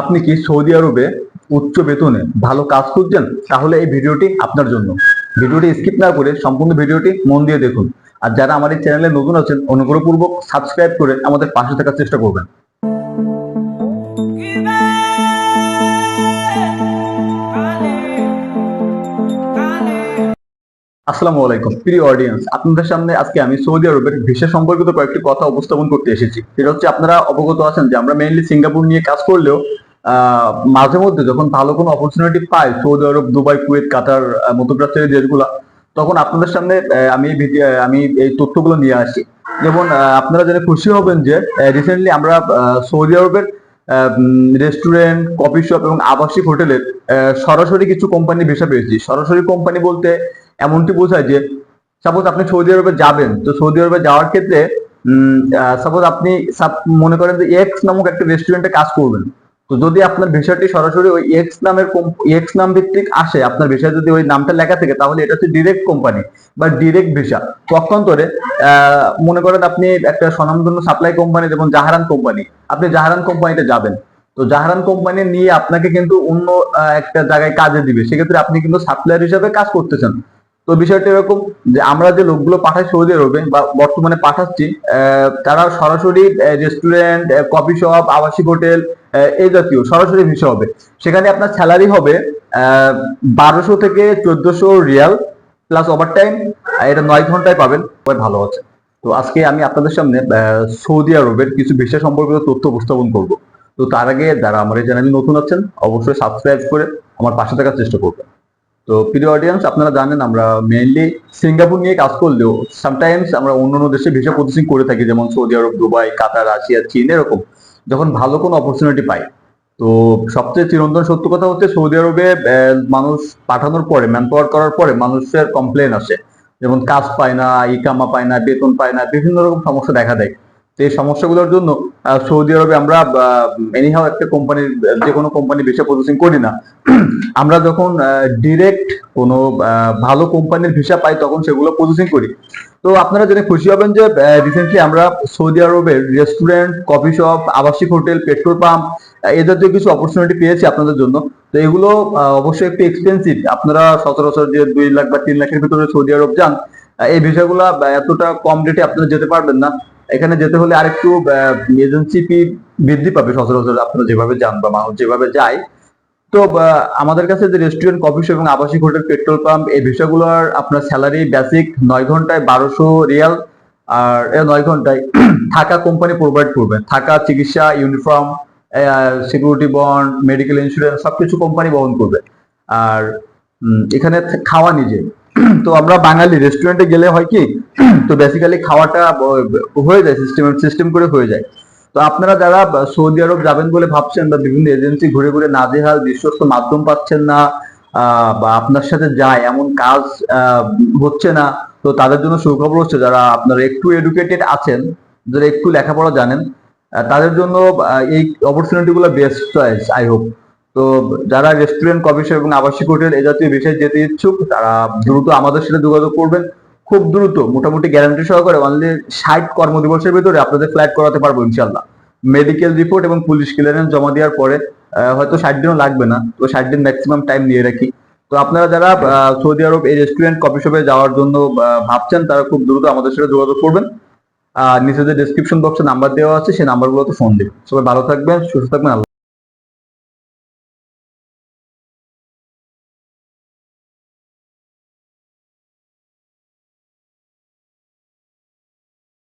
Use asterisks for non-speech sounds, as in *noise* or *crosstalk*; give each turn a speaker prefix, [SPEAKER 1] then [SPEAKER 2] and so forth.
[SPEAKER 1] আপনি কি সৌদি আরবে উচ্চ বেতনে ভালো কাজ খুঁজছেন? তাহলে এই ভিডিওটি আপনার জন্য। ভিডিওটি স্কিপ না করে সম্পূর্ণ ভিডিওটি মন দিয়ে দেখুন। আর যারা আমার এই চ্যানেলে নতুন আছেন, অনুগ্রহপূর্বক সাবস্ক্রাইব করে আমাদের পাশে থাকার চেষ্টা করবেন। আসসালামু আলাইকুম। প্রিয় অডিয়েন্স আপনাদের সামনে আজকে আমি সৌদি আরবের ভিসা সম্পর্কিত কয়েকটি কথা উপস্থাপন করতে এসেছি। সেটা হচ্ছে, আপনারা অবগত আছেন যে আমরা মেইনলি সিঙ্গাপুর নিয়ে কাজ করলেও মাঝে মধ্যে যখন ভালো কোনো অপরচুনিটি পাই, Saudi Arab, Dubai, Kuwait, Qatar মধ্যপ্রাচ্যের দেশগুলা, তখন আপনাদের সামনে আমি আমি এই তথ্যগুলো নিয়ে আসি। যেমন আপনারা জেনে খুশি হবেন যে রিসেন্টলি আমরা সৌদি আরবের রেস্টুরেন্ট কফি শপ এবং আবাসিক হোটেলের সরাসরি কিছু কোম্পানি ভিসা পেয়েছি। সরাসরি কোম্পানি বলতে এমনটি বোঝায় যে সাপোজ আপনি সৌদি আরবে যাবেন, তো সৌদি আরবে যাওয়ার ক্ষেত্রে সাপোজ আপনি মনে করেন যে এক্স নামক একটা রেস্টুরেন্টে কাজ করবেন, তো যদি আপনার ভিসাটি সরাসরি ওই এক্স নামের এক্স নাম ভিত্তিক আসে, আপনার ভিসায় যদি ওই নামটা লেখা থাকে, তাহলে এটা হচ্ছে ডিরেক্ট কোম্পানি বা ডিরেক্ট ভিসা পক্ষান্তরে মনে করেন আপনি একটা স্বনামধন্য সাপ্লাই কোম্পানি যেমন জাহারান কোম্পানি আপনি জাহারান কোম্পানিতে যাবেন, তো জাহারান কোম্পানি নিয়ে আপনাকে কিন্তু অন্য একটা জায়গায় কাজে দিবে। সেক্ষেত্রে আপনি কিন্তু সাপ্লায়ার হিসাবে কাজ করতেছেন। তো বিষয়টা এরকম যে আমরা যে লোকগুলো পাঠাই সৌদি আরবে বা বর্তমানে পাঠাচ্ছি তারা সরাসরি রেস্টুরেন্ট কফি শপ আবাসিক হোটেল এই জাতীয় সরাসরি ভিসা হবে। সেখানে আপনার স্যালারি হবে বারোশো থেকে চোদ্দশো রিয়াল প্লাস ওভার টাইম এটা নয় ঘন্টায় পাবেন ভালো আছে। তো আজকে আমি আপনাদের সামনে সৌদি আরবের কিছু ভিসা সম্পর্কিত তথ্য উপস্থাপন করব। তো তার আগে যারা আমার এই চ্যানেলে নতুন আছেন, অবশ্যই সাবস্ক্রাইব করে আমার পাশে থাকার চেষ্টা করবেন। তো প্রিয় অডিয়েন্স আপনারা জানেন আমরা মেইনলি সিঙ্গাপুর নিয়ে কাজ করলেও সামটাইমস আমরা অন্য অন্য দেশে ভিসা প্রসেসিং করে থাকি, যেমন Saudi Arab, Dubai, Qatar, Russia, চীন, এরকম। যখন ভালো কোনো অপরচুনিটি পাই, তো সবচেয়ে চিরন্তন সত্য কথা হচ্ছে সৌদি আরবে মানুষ পাঠানোর পরে ম্যান পাওয়ার করার পরে মানুষের কমপ্লেন আসে। যেমন কাজ পায় না ইকামা পায় না, বেতন পায় না, বিভিন্ন রকম সমস্যা দেখা দেয়। তো এই সমস্যাগুলোর জন্য সৌদি আরবে আমরা এনিহাও একটা কোম্পানির যে কোনো কোম্পানি ভিসা প্রসেসিং করি না। আমরা যখন ডিরেক্ট কোনো ভালো কোম্পানির ভিসা পাই, তখন সেগুলো প্রসেসিং করি। তো আপনারা জেনে খুশি হবেন যে রিসেন্টলি আমরা সৌদি আরবের রেস্টুরেন্ট কফি শপ আবাসিক হোটেল পেট্রোল পাম্প এ জাতীয় কিছু অপরচুনিটি পেয়েছি আপনাদের জন্য। তো এগুলো অবশ্যই একটু এক্সপেন্সিভ আপনারা সচরাচর যে দুই লাখ বা তিন লাখের ভিতরে সৌদি আরব যান এই ভিসাগুলো এতটা কম রেটে আপনারা যেতে পারবেন না। এখানে যেতে হলে আরেকটু এজেন্সি ফি বৃদ্ধি পাবে সচরাচর আপনারা যেভাবে যান বা মানুষ যেভাবে যায়। তো আমাদের কাছে যে রেস্টুরেন্ট কফি শপ এবং আবাসিক হোটেল পেট্রোল পাম্প এই বিষয়গুলোর আপনার স্যালারি বেসিক নয় ঘন্টায় বারোশো রিয়াল, আর নয় ঘন্টায় *clears throat* থাকা কোম্পানি প্রোভাইড করবে। থাকা, চিকিৎসা uniform security bond medical insurance সবকিছু কোম্পানি বহন করবে। আর এখানে খাওয়া নিজে তো আমরা বাঙালি রেস্টুরেন্টে গেলে হয় কি, তো বেসিক্যালি খাওয়াটা হয়ে যায় সিস্টেম সিস্টেম করে হয়ে যায়। তো আপনারা যারা সৌদি আরব যাবেন বলে ভাবছেন বা বিভিন্ন এজেন্সি ঘুরে ঘুরে নাজেহাল, বিশ্বস্ত মাধ্যম পাচ্ছেন না বা আপনার সাথে যায়, এমন কাজ হচ্ছে না, তো তাদের জন্য সুখবর হচ্ছে যারা আপনারা একটু এডুকেটেড আছেন, যারা একটু লেখাপড়া জানেন তাদের জন্য এই অপরচুনিটি গুলো বেস্ট চয়েস আই হোপ তো যারা রেস্টুরেন্ট, কফি শপ এবং আবাসিক হোটেল এ জাতীয় বিষয়ে যেতে ইচ্ছুক, তারা দ্রুত আমাদের সাথে যোগাযোগ করবেন। খুব দ্রুত, মোটামুটি গ্যারান্টি সহকারে অনলি ষাট কর্মদিবসের ভিতরে আপনাদের ফ্লাইট করাতে পারব ইনশাল্লাহ মেডিকেল রিপোর্ট এবং পুলিশ ক্লিয়ারেন্স জমা দেওয়ার পরে হয়তো ষাট দিনও লাগবে না, তো ষাট দিন ম্যাক্সিমাম টাইম নিয়ে রাখি। তো আপনারা যারা সৌদি আরব এই রেস্টুরেন্ট কফি শপে যাওয়ার জন্য ভাবছেন, তারা খুব দ্রুত আমাদের সাথে যোগাযোগ করবেন। আর নিচে যে ডিসক্রিপশন বক্সে নাম্বার দেওয়া আছে সেই নাম্বারগুলোতে ফোন দিন সবাই ভালো থাকবেন, সুস্থ থাকবেন